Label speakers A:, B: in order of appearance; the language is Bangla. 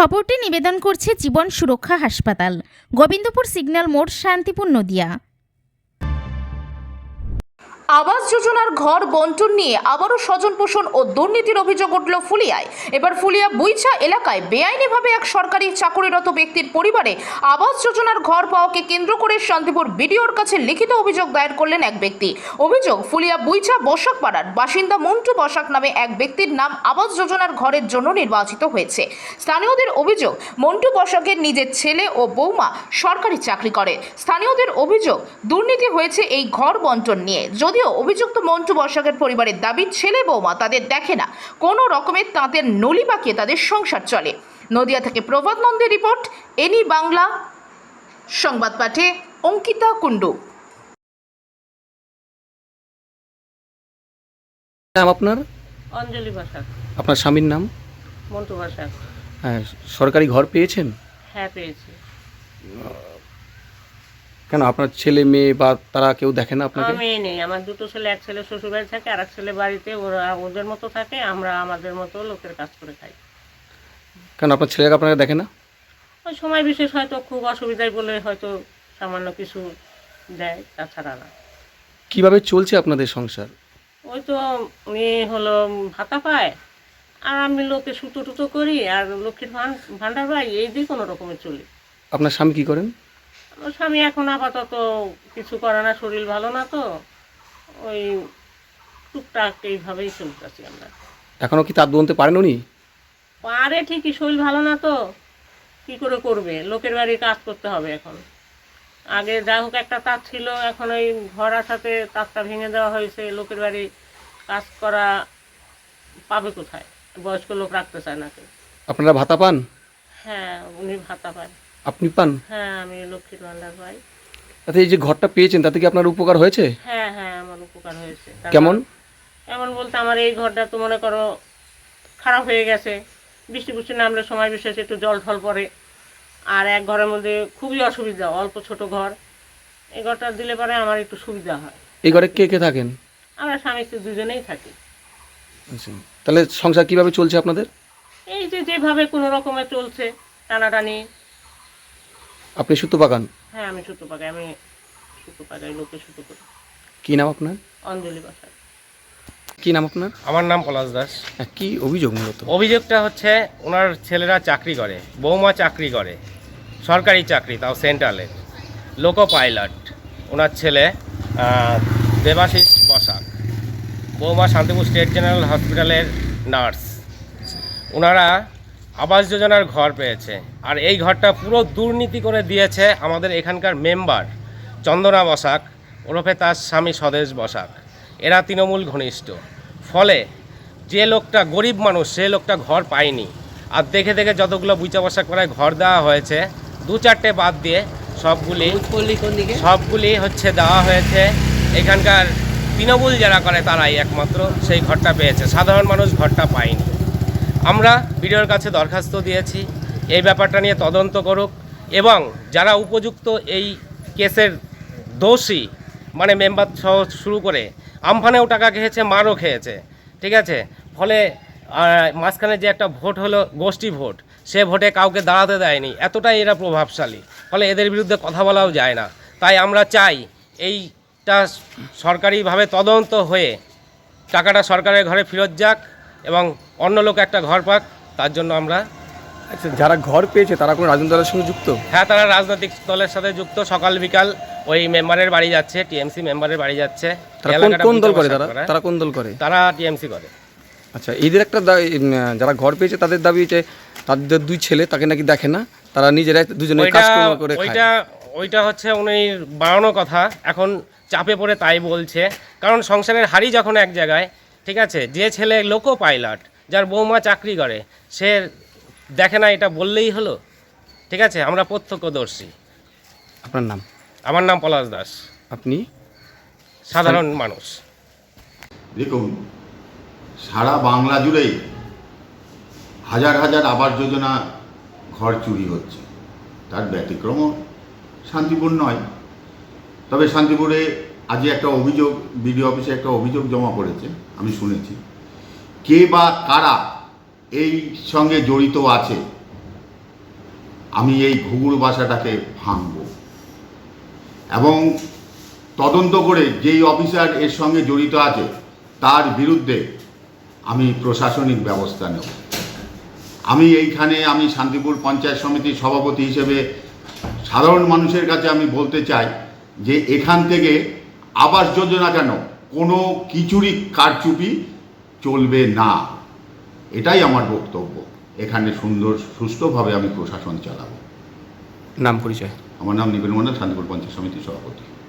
A: খবরটি নিবেদন করছে জীবন সুরক্ষা হাসপাতাল। গোবিন্দপুর সিগন্যাল মোড় শান্তিপুর নদিয়া।
B: আবাস যোজনার ঘর বন্টন নিয়ে আবারও স্বজন পোষণ ও দুর্নীতির অভিযোগ উঠল ফুলিয়ায়। এবার ফুলিয়া বুইচা এলাকায় বেআইনিভাবে এক সরকারি চাকরিরত ব্যক্তির পরিবারে আবাস যোজনার ঘর পাওয়াকে কেন্দ্র করে শান্তিপুর বিডিওর কাছে লিখিত অভিযোগ দায়ের করলেন এক ব্যক্তি। অভিযোগ, ফুলিয়া বুইচা বসাক পাড়ার বাসিন্দা মন্টু বসাক নামে এক ব্যক্তির নাম আবাস যোজনার ঘরের জন্য নির্বাচিত হয়েছে। স্থানীয়দের অভিযোগ, মন্টু বসাকের নিজের ছেলে ও বৌমা সরকারি চাকরি করে। স্থানীয়দের অভিযোগ, দুর্নীতি হয়েছে এই ঘর বন্টন নিয়ে। যদিও অভিযুক্ত মন্টু বসাকের পরিবারের দাবি ছেলে বৌমা তাদের দেখে না। কোনো রকমের তাঁতের নলি পাকিয়ে তাদের সংসার চলে। নদিয়া থেকে প্রভাত নন্দী রিপোর্ট এনি বাংলা সংবাদ পাঠে অঙ্কিতা কুণ্ডু।
C: নাম আপনার?
D: অঞ্জলি
C: আপনার স্বামীর নাম?
D: মন্টু ভাষা
C: হ্যাঁ সরকারি ঘর পেয়েছেন?
D: হ্যাঁ পেয়েছি।
C: কেন আপনার ছেলে মেয়ে বা তারা কেউ দেখে না আপনাকে?
D: আমি নেই আমার দুটো ছেলে এক ছেলে শ্বশুর বাড়ি থাকে আর এক ছেলে বাড়িতে ওরা ওদের মতো থাকে আমরা আমাদের মতো লোকের কাজ করে খাই।
C: কেন আপনার ছেলেরা আপনাকে দেখে না?
D: ওই সময় বিশেষ হয়তো খুব অসুবিধায় বলে হয়তো সামান্য কিছু দেয় তাছাড়া না।
C: কীভাবে চলছে আপনাদের সংসার?
D: ওই তো মেয়ে হলো ভাতা পায় আর আমি লোকে সুতো টুতো করি আর লক্ষ্মীর ভান ভান্ডার পাই এই দিয়ে কোনো রকমের চলি।
C: আপনার স্বামী কি করেন?
D: স্বামী এখন আপাতত কিছু করে না শরীর ভালো না তো। ওই টুকটাক এইভাবেই চলতেছি আমরা।
C: এখনও কি তার বলতে পারেন উনি?
D: পারে ঠিকই শরীর ভালো না তো। কি করে করবে? লোকের বাড়ি কাজ করতে হবে এখন। আগে যা হোক একটা তাঁত ছিল এখন ওই ঘর আসাতে তাঁতটা ভেঙে দেওয়া হয়েছে। লোকের বাড়ি কাজ করা পাবে কোথায়? বয়স্ক লোক রাখতে চায় না কেউ।
C: আপনারা ভাতা পান?
D: হ্যাঁ উনি ভাতা পায়।
C: আপনি পান?
D: হ্যাঁ আমি লক্ষ্মীর ভান্ডার পাই
C: তাতে এই যে ঘরটা পেয়েছেন তাতে কি আপনার উপকার হয়েছে?
D: হ্যাঁ হ্যাঁ আমার উপকার হয়েছে। তারপর-
C: কেমন?
D: এমন বলতে আমার এই ঘরটা তো মনে করো খারাপ হয়ে গেছে। বৃষ্টি বৃষ্টি নামলে সময় বিশেষ একটু জল ঠল পড়ে। আর এক ঘরের মধ্যে খুবই অসুবিধা অল্প ছোট ঘর। এই ঘরটা দিলে পরে আমার একটু সুবিধা হয়।
C: এই ঘরে কে কে থাকেন?
D: আমরা স্বামী স্ত্রী দুজনেই থাকি।
C: আচ্ছা। তাহলে সংসার কীভাবে চলছে আপনাদের?
D: এই যে যেভাবে কোনো রকমে চলছে টানাটানি
C: আপনি সুতো বাগান
D: হ্যাঁ আমি সুতো পাকাই। আমি সুতো পাকাই লোকে সুতো করি
C: কি নাম আপনার?
D: অঞ্জলি বাসায়
C: কি নাম আপনার?
E: আমার নাম পলাশ দাস।
C: হ্যাঁ, কি অভিযোগ মূলত?
E: অভিযোগটা হচ্ছে ওনার ছেলেরা চাকরি করে বৌমা চাকরি করে সরকারি চাকরি তাও সেন্ট্রালের লোকো পাইলট। ওনার ছেলে দেবাশিস বসাক। বৌমা শান্তিপুর স্টেট জেনারেল হসপিটালের নার্স। ওনারা আবাস যোজনার ঘর পেয়েছে। আর এই ঘরটা পুরো দুর্নীতি করে দিয়েছে আমাদের এখানকার মেম্বার চন্দনা বসাক ওরফে তার স্বামী স্বদেশ বসাক। এরা তৃণমূল ঘনিষ্ঠ। ফলে যে লোকটা গরিব মানুষ সে লোকটা ঘর পায়নি। আর দেখে দেখে যতগুলো বুচা বসাক করায় ঘর দেওয়া হয়েছে দু চারটে বাদ দিয়ে সবগুলি সবগুলি হচ্ছে দেওয়া হয়েছে। এখানকার তৃণমূল যারা করে তারাই একমাত্র সেই ঘরটা পেয়েছে। সাধারণ মানুষ ঘরটা পায়নি। আমরা বিডিওর কাছে দরখাস্ত দিয়েছি, এই ব্যাপারটা নিয়ে তদন্ত করুক এবং যারা উপযুক্ত এই কেসের দোষী মানে মেম্বার সহ শুরু করে আমফানেও টাকা খেয়েছে, মারও খেয়েছে, ঠিক আছে? ফলে মাঝখানে যে একটা ভোট হলো, গোষ্ঠী ভোট, সে ভোটে কাউকে দাঁড়াতে দেয়নি, এতটাই এরা প্রভাবশালী। ফলে এদের বিরুদ্ধে কথা বলাও যায় না। তাই আমরা চাই এইটা সরকারিভাবে তদন্ত হয়ে টাকাটা সরকারের ঘরে ফেরত যাক এবং অন্য লোক একটা ঘর পাক তার জন্য আমরা
C: আচ্ছা যারা ঘর পেয়েছে তারা কোনো রাজনৈতিক দলের সঙ্গে যুক্ত?
E: হ্যাঁ তারা রাজনৈতিক দলের সাথে যুক্ত। সকাল বিকাল ওই মেম্বারের বাড়ি যাচ্ছে টিএমসি মেম্বারের বাড়ি যাচ্ছে।
C: কোন দল করে তারা? তারা কোন দল করে?
E: তারা টিএমসি করে।
C: আচ্ছা এদের একটা যারা ঘর পেয়েছে তাদের দাবি যে তাদের দুই ছেলে তাকে নাকি দেখে না তারা নিজেরাই দুজনে
E: ওইটা
C: কাজ করে
E: ওইটা ওইটা হচ্ছে উনি বাড়ানো কথা। এখন চাপে পড়ে তাই বলছে। কারণ সংসারের হাড়ি যখন এক জায়গায় ঠিক আছে? যে ছেলে লোকো পাইলট যার বৌমা চাকরি করে সে দেখে না এটা বললেই হলো? ঠিক আছে আমরা প্রত্যক্ষদর্শী।
C: আপনার নাম?
E: আমার নাম পলাশ দাস।
C: আপনি?
E: সাধারণ মানুষ।
F: দেখুন সারা বাংলা জুড়েই হাজার হাজার আবাস যোজনা ঘর চুরি হচ্ছে। তার ব্যতিক্রমও শান্তিপুর নয়। তবে শান্তিপুরে আজকে একটা অভিযোগ, বিডিও অফিসে একটা অভিযোগ জমা পড়েছে, আমি শুনেছি। কে বা কারা এই সঙ্গে জড়িত আছে? আমি এই ঘুঘুর বাসাটাকে ভাঙব। এবং তদন্ত করে যেই অফিসার এর সঙ্গে জড়িত আছে, তার বিরুদ্ধে আমি প্রশাসনিক ব্যবস্থা নেব। আমি এইখানে আমি শান্তিপুর পঞ্চায়েত সমিতির সভাপতি হিসেবে সাধারণ মানুষের কাছে আমি বলতে চাই যে এখান থেকে আবাস যোজনা কেন? কোনো কিছুরই কারচুপি চলবে না। এটাই আমার বক্তব্য। এখানে সুন্দর সুস্থভাবে আমি প্রশাসন চালাবো।
C: নাম পরিচয়।
F: আমার নাম নিবেন মন্ডল শান্তিপুর পঞ্চায়েত সমিতির সভাপতি।